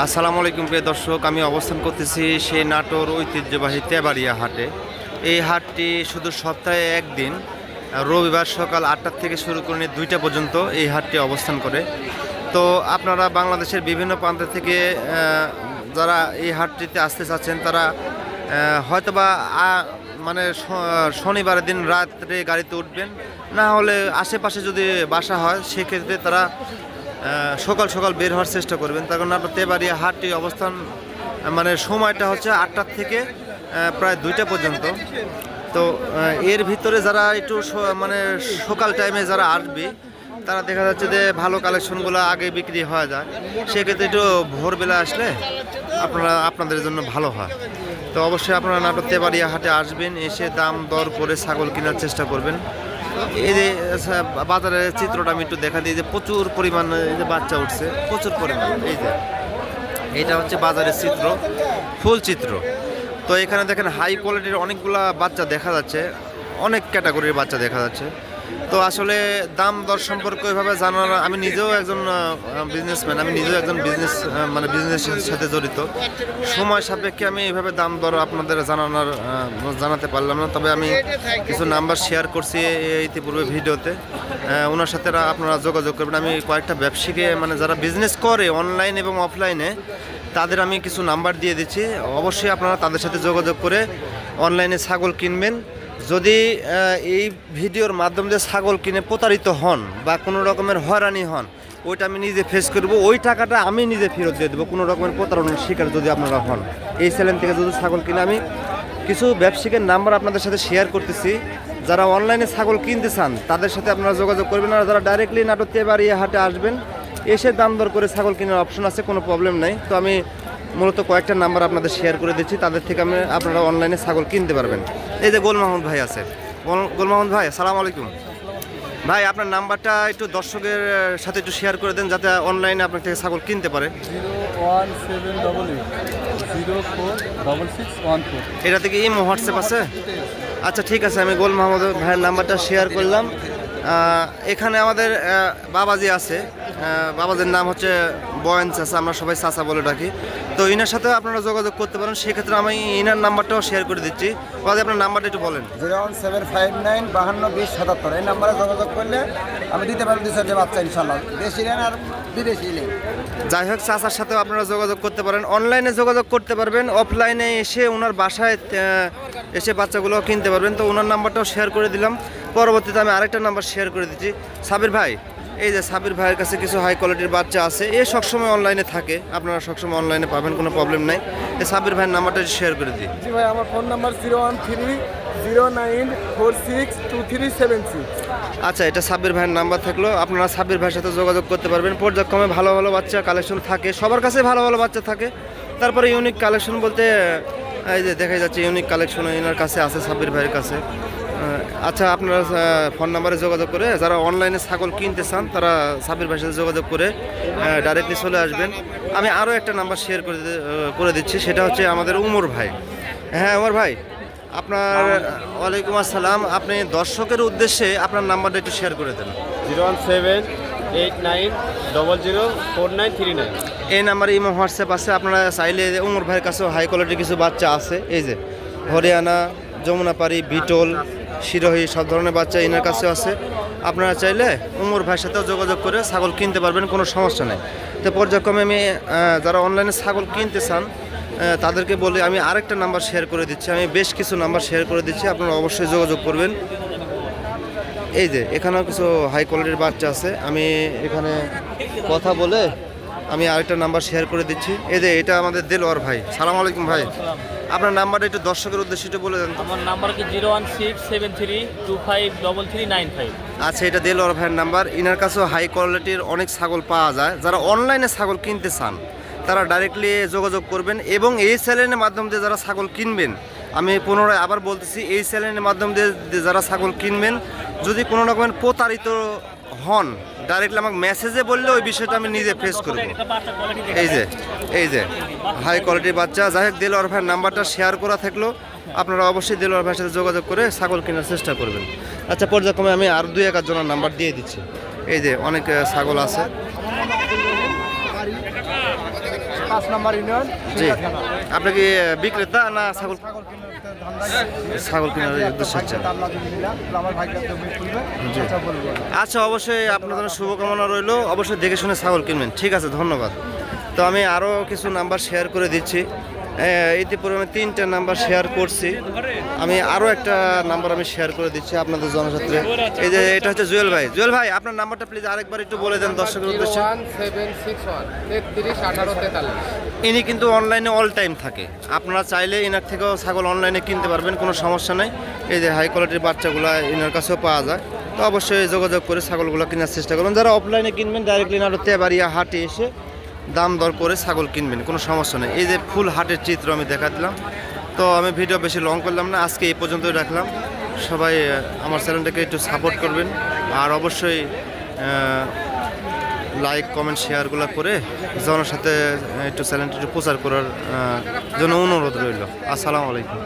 আসসালামু আলাইকুম প্রিয় দর্শক, আমি অবস্থান করতেছি সেই নাটোর ঐতিহ্যবাহী তেবাড়িয়া হাটে। এই হাটটি শুধু সপ্তাহে একদিন, রবিবার সকাল আটটার থেকে শুরু করে নিয়ে দুইটা পর্যন্ত এই হাটটি অবস্থান করে। তো আপনারা বাংলাদেশের বিভিন্ন প্রান্ত থেকে যারা এই হাটটিতে আসতে চাচ্ছেন, তারা হয়তোবা মানে শনিবারের দিন রাত্রে গাড়িতে উঠবেন। না হলে আশেপাশে যদি বাসা হয়, সেক্ষেত্রে তারা সকাল সকাল বের হওয়ার চেষ্টা করবেন। তার কারণ আপনার তেবাড়িয়া হাটটি অবস্থান মানে সময়টা হচ্ছে আটটার থেকে প্রায় দুইটা পর্যন্ত। তো এর ভিতরে যারা একটু মানে সকাল টাইমে যারা আসবে, তারা দেখা যাচ্ছে যে ভালো কালেকশনগুলো আগে বিক্রি হয়ে যায়। সেক্ষেত্রে একটু ভোরবেলা আসলে আপনারা, আপনাদের জন্য ভালো হয়। তো অবশ্যই আপনারা নাটক তেবাড়িয়া হাটে আসবেন, এসে দাম দর করে ছাগল কেনার চেষ্টা করবেন। এই যে আচ্ছা, বাজারের চিত্রটা আমি একটু দেখা দিই যে প্রচুর পরিমাণ এই যে বাচ্চা উঠছে প্রচুর পরিমাণ এই যে। এটা হচ্ছে বাজারের চিত্র ফুল চিত্র। তো এখানে দেখেন হাই কোয়ালিটির অনেকগুলা বাচ্চা দেখা যাচ্ছে অনেক ক্যাটাগরির বাচ্চা দেখা যাচ্ছে। তো আসলে দাম দর সম্পর্কে ওইভাবে জানার, আমি নিজেও একজন বিজনেসম্যান আমি নিজেও একজন বিজনেস মানে বিজনেসের সাথে জড়িত। সময় সাপেক্ষে আমি এইভাবে দাম দর আপনাদের জানানোর জানাতে পারলাম না, তবে আমি কিছু নাম্বার শেয়ার করছি ইতিপূর্বে ভিডিওতে। ওনার সাথে আপনারা যোগাযোগ করবেন। আমি কয়েকটা ব্যবসায়ীকে মানে যারা বিজনেস করে অনলাইন এবং অফলাইনে তাদের আমি কিছু নাম্বার দিয়ে দিচ্ছি। অবশ্যই আপনারা তাদের সাথে যোগাযোগ করে অনলাইনে ছাগল কিনবেন। যদি এই ভিডিওর মাধ্যম দিয়ে ছাগল কিনে প্রতারিত হন বা কোনো রকমের হয়রানি হন, ওইটা আমি নিজে ফেস করব, ওই টাকাটা আমি নিজে ফেরত দিয়ে দেবো, কোনো রকমের প্রতারণার শিকার যদি আপনারা হন। এই চ্যানেল থেকে যদি ছাগল কিনে, আমি কিছু ব্যবসায়িকের নাম্বার আপনাদের সাথে শেয়ার করতেছি। যারা অনলাইনে ছাগল কিনতে চান, তাদের সাথে আপনারা যোগাযোগ করবেন আর যারা ডাইরেক্টলি নাটকতে বাড়িয়ে হাটে আসবেন, এসে দাম দর করে ছাগল কেনার অপশন আছে, কোনো প্রবলেম নাই। তো আমি মূলত কয়েকটা নাম্বার আপনাদের শেয়ার করে দিচ্ছি তাদের থেকে আমি আপনারা অনলাইনে ছাগল কিনতে পারবেন। এই যে গোল মাহমুদ ভাই আছে। গোল- মাহমুদ ভাই সালাম আলাইকুম। ভাই আপনার নাম্বারটা একটু দর্শকের সাথে একটু শেয়ার করে দেন যাতে অনলাইনে আপনার থেকে ছাগল কিনতে পারে। এটা থেকে ইমো হোয়াটসঅ্যাপ আছে? আচ্ছা ঠিক আছে আমি গোল মাহমুদ ভাইয়ের নাম্বারটা শেয়ার করলাম। এখানে আমাদের বাবাজি আছে। আহ, বাবাজির নাম হচ্ছে বয়ান চাচা আমরা সবাই চাচা বলে ডাকি। তো ইনার সাথে আপনারা যোগাযোগ করতে পারেন সেক্ষেত্রে আমি ইনার নাম্বারটাও শেয়ার করে দিচ্ছি। বাবাজি আপনার নাম্বারটা একটু বলেন। Zero one seven five nine বাহান্ন বিশ সাতাত্তর এই নাম্বারে যোগাযোগ করলে আমি দিতে পারব দুই চারটে বাচ্চা ইনশাল্লাহ দেশি নেন আর বিদেশি নেন যাই হোক চাচার সাথেও আপনারা যোগাযোগ করতে পারেন। অনলাইনে যোগাযোগ করতে পারবেন অফলাইনে এসে ওনার বাসায় এসে বাচ্চাগুলো কিনতে পারবেন। তো ওনার নাম্বারটাও শেয়ার করে দিলাম। পরবর্তীতে আমি আরেকটা নাম্বার শেয়ার করে দিচ্ছি। সাবির ভাই এই যে সাবির ভাইয়ের কাছে কিছু হাই কোয়ালিটির বাচ্চা আছে এ সবসময় অনলাইনে থাকে। আপনারা সবসময় অনলাইনে পাবেন কোনো প্রবলেম নাই। এই সাবির ভাইয়ের নাম্বারটা শেয়ার করে দিই। জি ভাই আমার phone number zero one three zero nine four six two three seven six আচ্ছা এটা সাব্বির ভাইয়ের নাম্বার থাকল। আপনারা সাব্বির ভাইয়ের সাথে যোগাযোগ করতে পারবেন। পর্যায়ক্রমে ভালো ভালো বাচ্চা কালেকশন থাকে। সবার কাছে ভালো ভালো বাচ্চা থাকে। তারপরে ইউনিক কালেকশন বলতে এই যে দেখা যাচ্ছে ইউনিক কালেকশন এনার কাছে আছে সাব্বির ভাইয়ের কাছে। আচ্ছা আপনারা ফোন নাম্বারে যোগাযোগ করে যারা অনলাইনে ছাগল কিনতে চান তারা সাব্বির ভাইয়ের সাথে যোগাযোগ করে ডাইরেক্টলি চলে আসবেন। আমি আরও একটা নাম্বার শেয়ার করে করে দিচ্ছি সেটা হচ্ছে আমাদের উমর ভাই। হ্যাঁ উমর ভাই আপনার ওয়ালাইকুম আসসালাম। আপনি দর্শকের উদ্দেশ্যে আপনার নাম্বারটা একটু শেয়ার করে দেন। Zero one seven eight nine double zero four nine three nine. এই নাম্বারে ইমো হোয়াটসঅ্যাপ আছে। আপনারা চাইলে উমর ভাইয়ের কাছেও হাই কোয়ালিটির কিছু বাচ্চা আছে। এই যে হরিয়ানা যমুনাপাড়ি বিটল শিরোহী, সব ধরনের বাচ্চা এনার কাছেও আছে। আপনারা চাইলে উমর ভাইয়ের সাথেও যোগাযোগ করে ছাগল কিনতে পারবেন, কোনো সমস্যা নেই। তো পর্যায়ক্রমে আমি যারা অনলাইনে ছাগল কিনতে চান তাদেরকে বলে, আমি আরেকটা নাম্বার শেয়ার করে দিচ্ছি। আমি বেশ কিছু নাম্বার শেয়ার করে দিচ্ছি, আপনারা অবশ্যই যোগাযোগ করবেন। এই যে, এখানেও কিছু হাই কোয়ালিটির বাচ্চা আছে। আমি এখানে কথা বলে আমি আরেকটা নাম্বার শেয়ার করে দিচ্ছি। এই যে, এটা আমাদের দেলোয়ার ভাই। সালাম আলাইকুম ভাই। আপনার নাম্বারটা একটু দর্শকের উদ্দেশ্যে একটু বলে দেন তো। আমার নাম্বার কি zero one six seven three two five double three nine five. আচ্ছা এটা দেলোয়ার ভাইয়ের নাম্বার। ইনার কাছেও হাই কোয়ালিটির অনেক ছাগল পাওয়া যায়। যারা অনলাইনে ছাগল কিনতে চান তারা ডাইরেক্টলি যোগাযোগ করবেন এবং এই চ্যানেলের মাধ্যম দিয়ে যারা ছাগল কিনবেন আমি পুনরায় আবার বলতেছি এই চ্যানেলের মাধ্যম দিয়ে দিয়ে যারা ছাগল কিনবেন যদি কোনো রকমের প্রতারিত হন ডাইরেক্টলি আমাকে মেসেজে বললে ওই বিষয়টা আমি নিজে ফেস করব এই যে এই যে। হাই কোয়ালিটির বাচ্চা। যাই হোক দেলোয়ার ভাইয়ের নাম্বারটা শেয়ার করা থাকল। আপনারা অবশ্যই দেলোয়ার ভাইয়ের সাথে যোগাযোগ করে ছাগল কেনার চেষ্টা করবেন। আচ্ছা পর্যায়ক্রমে আমি আর দুই এক জনের নাম্বার দিয়ে দিচ্ছি। এই যে অনেক ছাগল আছে। জি। আপনি কি বিক্রেতা না ছাগল? ছাগল কেনার উদ্দেশ্য হচ্ছে। খুলবে আচ্ছা অবশ্যই আপনার জন্য শুভকামনা রইল। অবশ্যই দেখে শুনে ছাগল কিনবেন। ঠিক আছে ধন্যবাদ। তো আমি আরও কিছু নাম্বার শেয়ার করে দিচ্ছি। ইতিপূর্বে আমি তিনটা নাম্বার শেয়ার করছি। আমি আরও একটা নাম্বার আমি শেয়ার করে দিচ্ছি আপনাদের জনসাত্রে এই যে এটা হচ্ছে জুয়েল ভাই। জুয়েল ভাই আপনার নাম্বারটা প্লিজ আরেকবার একটু বলে দেন দর্শকের উদ্দেশ্যে। ইনি কিন্তু অনলাইনে অল টাইম থাকে। আপনারা চাইলে ইনার থেকেও ছাগল অনলাইনে কিনতে পারবেন কোনো সমস্যা নেই। এই যে হাই কোয়ালিটির বাচ্চাগুলো ইনার কাছেও পাওয়া যায়। তো অবশ্যই যোগাযোগ করে ছাগলগুলো কেনার চেষ্টা করবেন যারা অফলাইনে কিনবেন ডাইরেক্টলি নাটো তেবাড়িয়া হাটে এসে দাম দর করে ছাগল কিনবেন, কোনো সমস্যা নেই। এই যে ফুল হাটের চিত্র আমি দেখা দিলাম তো আমি ভিডিও বেশি লং করলাম না, আজকে এই পর্যন্তই রাখলাম। সবাই আমার চ্যানেলটাকে একটু সাপোর্ট করবেন, আর অবশ্যই লাইক, কমেন্ট, শেয়ারগুলো করে জনের সাথে একটু চ্যানেলটা একটু প্রচার করার জন্য অনুরোধ রইল। আসসালামু আলাইকুম।